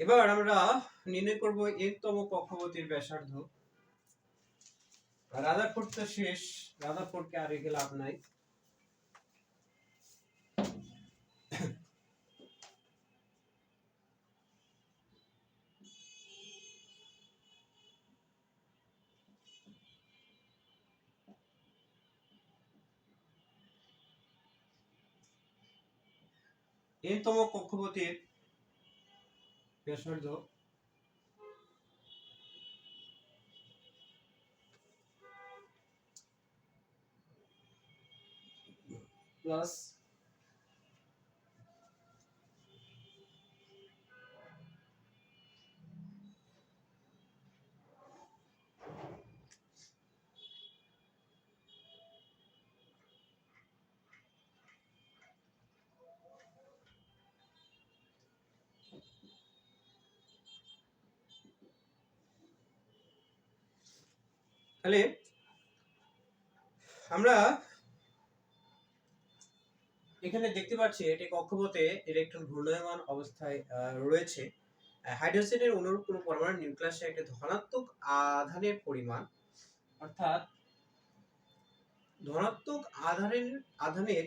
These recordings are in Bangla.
এবার আমরা নির্ণয় করব এরতম কক্ষপথের ব্যাসার্ধ। রাদারফোর্ড তো শেষ রাদারফোর্ডকে আর রেখে লাভ নাই। এনতম কক্ষপথের ব্যাসার্ধ প্লাস তাহলে আমরা এখানে দেখতে পাচ্ছি এটি কক্ষপথে ইলেকট্রন ঘূর্ণায়মান অবস্থায় রয়েছে। হাইড্রোজেনের অনুরূপ কোনো পরমাণু নিউক্লিয়াসে একটি ধনাত্মক আধানের পরিমাণ, অর্থাৎ ধনাত্মক আধানের আধানের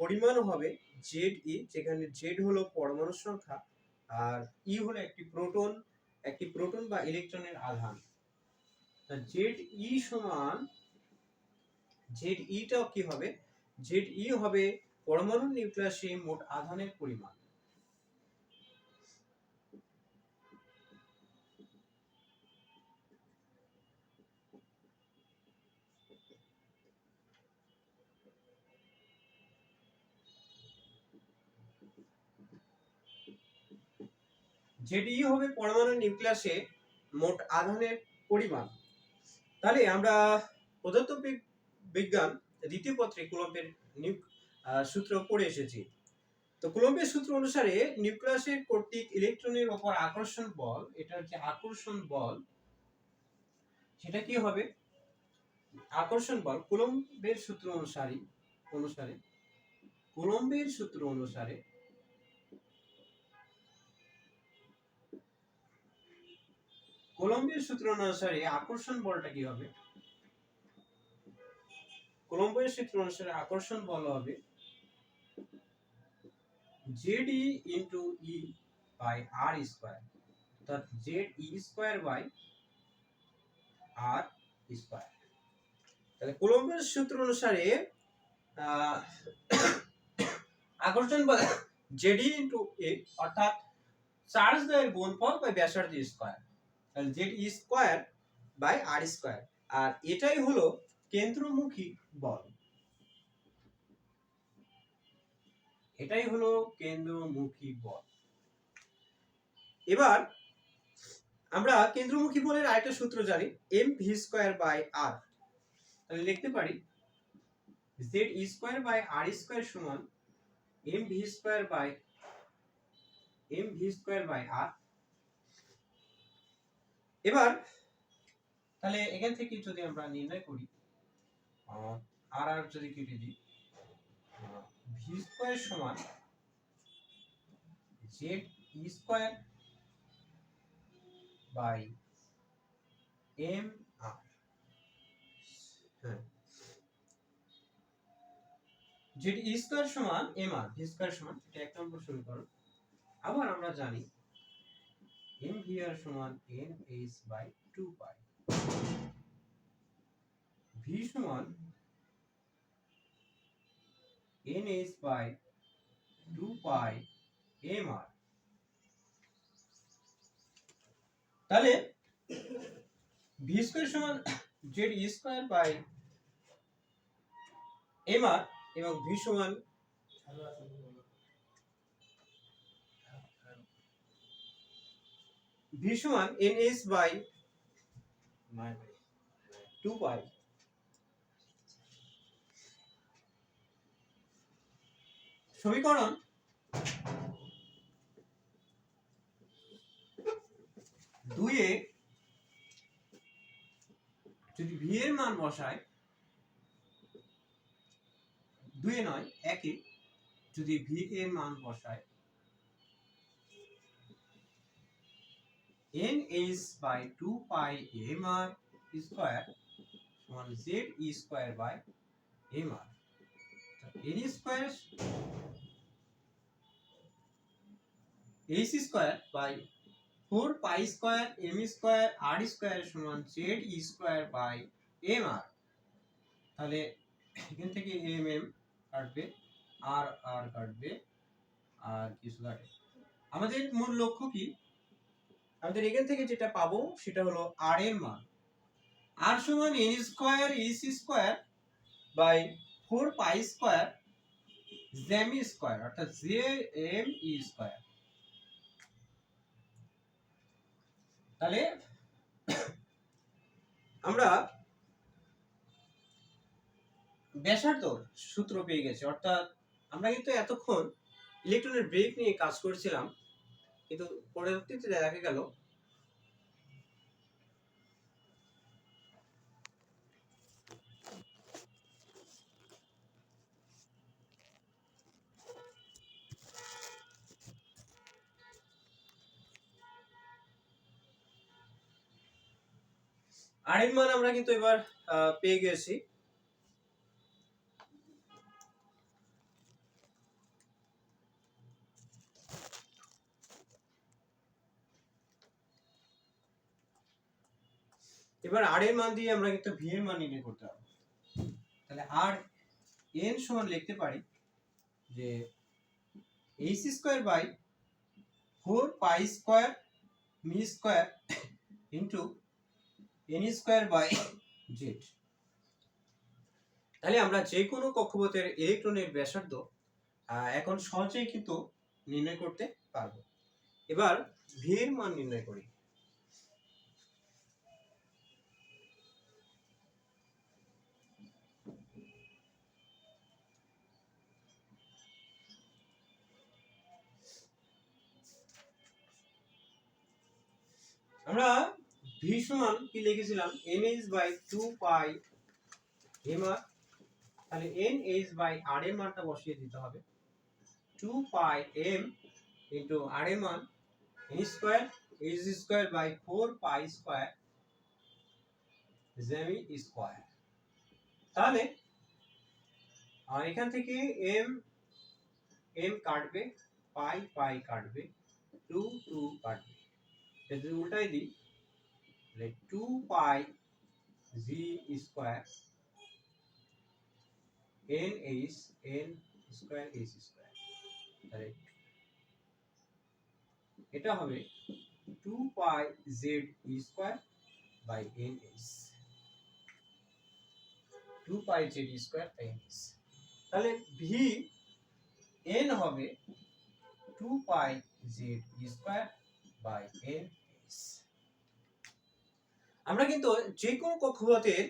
পরিমাণ হবে জেড ই যেখানে জেড হলো পরমাণু সংখ্যা, আর ই হলো একটি প্রোটন একটি প্রোটন বা ইলেকট্রনের আধান। জেড ই সমান, জেড ইটাও কি হবে? জেড ই হবে পরমাণু নিউক্লিয়াসে মোট আধানের পরিমাণ। ই হবে পরমাণু নিউক্লিয়াসে মোট আধানের পরিমাণ। তাহলে আমরা পদার্থ বিজ্ঞান দ্বিতীয় পত্রে কুলম্বের নিউ- সূত্র পড়ে এসেছি। তো কুলম্বের সূত্র অনুসারে নিউক্লিয়াসের কর্তৃক ইলেকট্রনের ওপর আকর্ষণ বল এটার যে আকর্ষণ বল, সেটা কি হবে? আকর্ষণ বল কুলম্বের সূত্র অনুসারে অনুসারে কুলম্বের সূত্র অনুসারে কোলম্বের সূত্র অনুসারে আকর্ষণ বলটা কি হবে? কোলম্বের সূত্র অনুসারে আকর্ষণ বল হবে Z E into E by R square অর্থাৎ Z E square by R square তাহলে কোলম্বের সূত্র অনুসারে আকর্ষণ বল জেড ই ইন্টু এ অর্থাৎ চার্জ দ্বয়ের গুণফল বাই ব্যাসার্ধ square Z E square by R square আর এটাই হলো কেন্দ্রমুখী বল। এটাই হলো কেন্দ্রমুখী বল। এবার আমরা কেন্দ্রমুখী বলের আরেকটা সূত্র জানি M V square by R তাহলে লিখতে পারি Z E square by R square সমান M V square by M V square by R এবার তাহলে এখান থেকে যদি আমরা নির্ণয় করি আর আর যদি কেটে দিই ভি স্কোয়ার সমান Z E square by M R Z E square সমান এম আর ভি স্কোয়ার সমান, এটা এক নম্বর সমীকরণ। আবার আমরা জানি এম ভি সমান N H by two pi V সমান N H by two pi M R তাহলে ভি স্কোয়ার সমান Z E square by M R এবং ভি সমান ভি সমান N S by two pi সমীকরণ দুইয়ে যদি ভি এর মান বসায় দুয়ে নয় একে যদি ভি এর মান বসায় H by two pi M R square সমান Z E square by M R N square H square by four pi square M square R square সমান Z E square by M R তাহলে এখান থেকে এম এম কাটবে আর আর কাটবে, আর কিছু কাটে আমাদের মূল লক্ষ্য কি? আমাদের এখান থেকে যেটা পাবো সেটা হলো আর এর মান। আর সমান N square S square by four pi square Z M square অর্থাৎ জে এম ই স্কোয়ার তাহলে আমরা ব্যাসার্ধর সূত্র পেয়ে গেছি, অর্থাৎ আমরা কিন্তু এতক্ষণ ইলেকট্রনের ব্রেক নিয়ে কাজ করছিলাম। কিন্তু পরবর্তীতে দেখা গেল। আর এর মান আমরা কিন্তু এবার পেয়ে গেছি। এবার আর এর মান দিয়ে আমরা কিন্তু ভি এর মান নির্ণয় করতে হবে তাহলে আর এন সমান লিখতে পারি যে H square by four pi square M square into N square by Z তাহলে আমরা যে কোনো কক্ষপথের ইলেকট্রনের ব্যাসার্ধ এখন সহজেই কিন্তু নির্ণয় করতে পারব। এবার ভি এর মান নির্ণয় করি। আমরা ভি সমান কি লিখেছিলাম? N H by two pi M R তাহলে এন এইচ বাই আর এর মানটা বসিয়ে দিতে হবে। Two pi M into R এর মান N square H square by four pi square Z M square তাহলে, আর এখান থেকে এম এম কাটবে পাই পাই কাটবে টু টু কাটবে। যদি উল্টাই দিই। তাহলে two pi G square N H N square H square এটা হবে two pi Z square by N H two pi Z square by N H তাহলে ভি এন হবে two pi Z square by N আমরা কিন্তু যে কোনো কক্ষপথের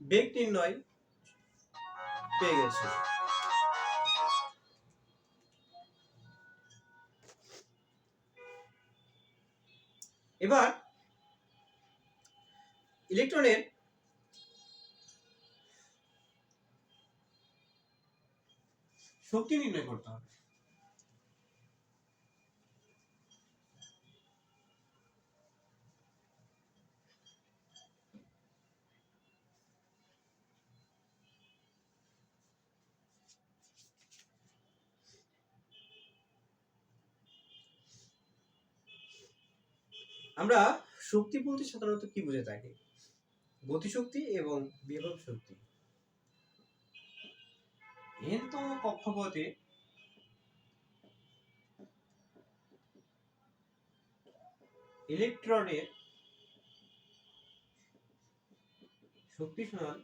বেগ নির্ণয় পেয়ে গেছি। এবার, ইলেকট্রনের শক্তি নির্ণয় করতে হবে। আমরা শক্তি বলতে সাধারণত কি বুঝে থাকি? গতিশক্তি এবং বিভব শক্তি। এনতম কক্ষপথে ইলেকট্রনের শক্তি সমান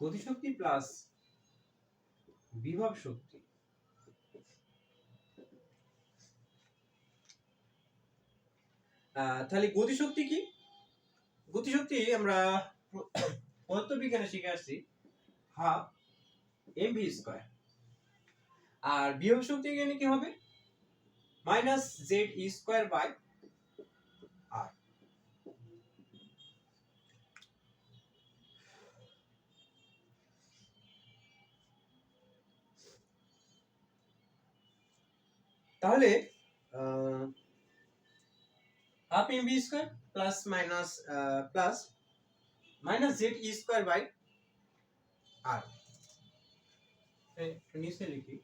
গতিশক্তি প্লাস বিভব শক্তি। তাহলে গতিশক্তি কি? গতিশক্তি আমরা পদার্থবিজ্ঞানে শিখে আসছি হাফ এম ভি স্কোয়ার আর বিভব শক্তি এখানে কি হবে? Minus Z E square by R তাহলে half M B square plus minus plus minus Z E square by R নিচে লিখি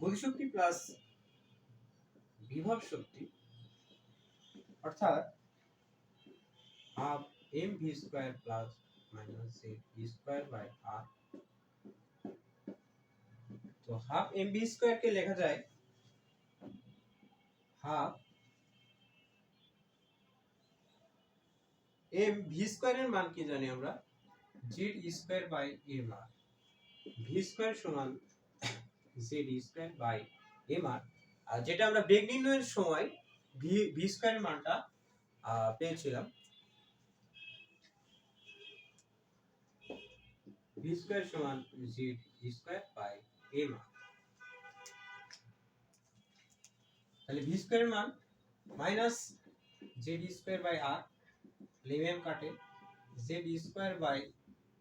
গতিশক্তি প্লাস বিভব শক্তি অর্থাৎ half M V square plus minus Z E square by R তো হাফ এম ভি স্কোয়ারকে লেখা যায় হাফ এম ভি স্কোয়ারের মান কি জানি আমরা? Z square by M R V square সমান Z square by M R যেটা আমরা বেগ নির্ণয়ের সময় ভি ভি স্কোয়ারের মানটা পেয়েছিলাম। ভি স্কোয়ার সমান জেড স্কোয়ার বাই তাহলে ভি স্কোয়ারের মান minus Z square by R লিমিয়াম কাটে। Z square by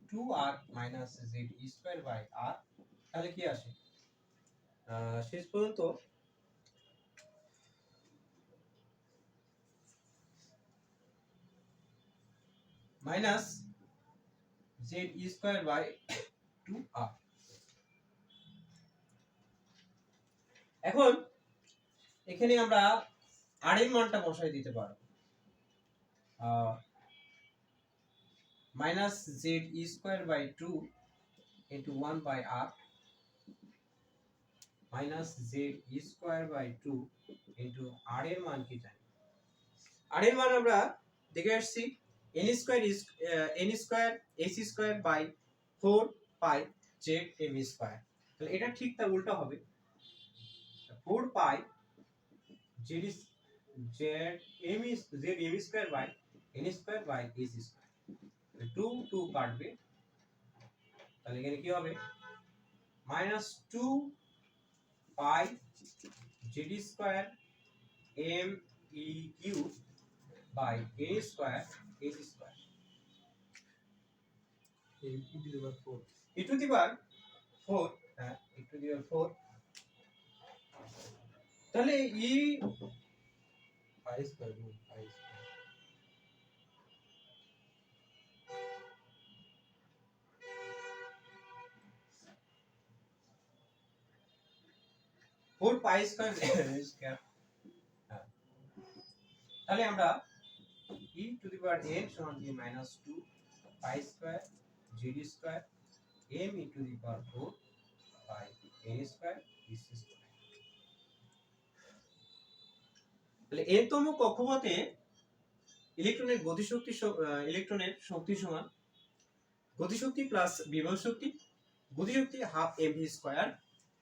two R minus Z square by R তাহলে কি আসে? শেষ পর্যন্ত minus Z square by two R এখন এখানে আমরা আর এর মানটা বসাই দিতে পারব। Minus Z square by two into one by R minus Z square by two into R এর মান কি জানি? আর এর মান আমরা দেখে আসছি N square N square S square by four pi Z M square তাহলে এটা ঠিক তার উল্টা হবে। Four pi Z Z M Z M square by N square by S square two two কাটবে। তাহলে এখানে কি হবে? Minus two pi Z square M E Q by N square S square e to the power 4 e to the power four হ্যাঁ e to the power four তাহলে E pi square no pi square four pi square square তাহলে আমরা E to the power N সমান কি minus two pi square Z square M E to the power four by N square তাহলে এনতম কক্ষপথে ইলেকট্রনের গতিশক্তি ইলেকট্রনের শক্তি সমান গতিশক্তি প্লাস বিভব শক্তি, গতিশক্তি half M V square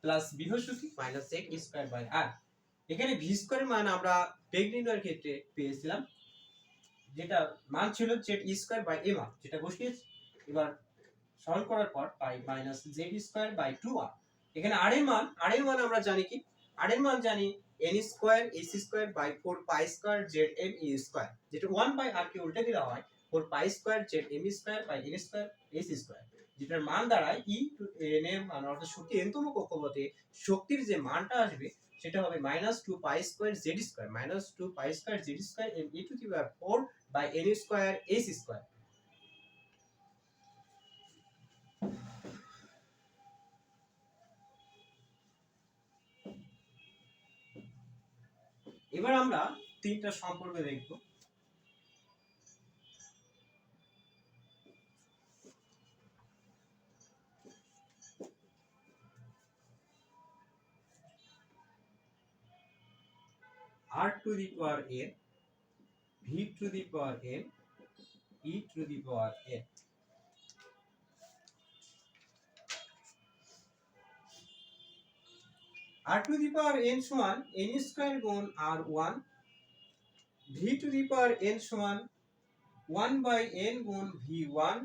plus বিভব শক্তি মাইনাস এক স্কোয়ার বাই আর এখানে ভি স্কোয়ারের মান আমরা বেগ নির্ণয়ের ক্ষেত্রে পেয়েছিলাম, যেটা মান ছিল Z square by M R যেটা বসিয়েছি। এবার সরল করার পর pi minus Z square by two R এখানে আর এর মান আর এর মান আমরা জানি কি? আর এর মান জানি N square S square by four pi square Z M E square যেটা ওয়ান বাই আর কে উল্টে দেওয়া হয় four pi square Z M square by N square S square যেটার মান দাঁড়ায় ই টু এন এর মান অর্থাৎ শক্তি এনতম কক্ষপথে শক্তির যে মানটা আসবে, সেটা হবে minus two pi square Z square minus two pi square Z square M E to the power four by N square S square এবার আমরা তিনটা সম্পর্ক দেখব r to the power n v to the power n e to the power n r to the power n সমান n স্কয়ার গুণ r1 v to the power n সমান 1 বাই n গুণ v1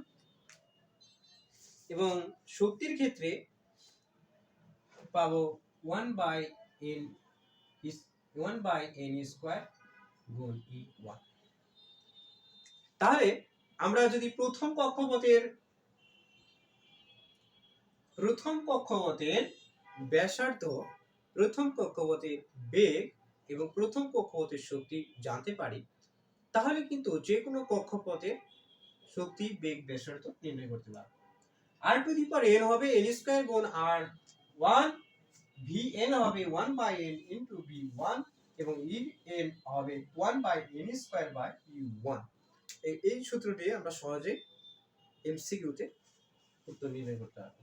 এবং শক্তির ক্ষেত্রে পাবো 1 by n is 1 by n square গুণ e1 তাহলে আমরা যদি প্রথম কক্ষপথের প্রথম কক্ষপথের ব্যাসার্ধ প্রথম কক্ষপথের বেগ এবং প্রথম কক্ষপথের শক্তি জানতে পারি, তাহলে কিন্তু যে কোনো কক্ষপথের শক্তি, বেগ, ব্যাসার্ধ নির্ণয় করতে পারব। R to the power N হবে এন স্কোয়ার গুণ আর ওয়ান ভি এন হবে one by N into V one এবং ই এন হবে one by N square by U one এই সূত্র দিয়ে আমরা সহজে এমসিকিউতে উত্তর নির্ণয় করতে পারব।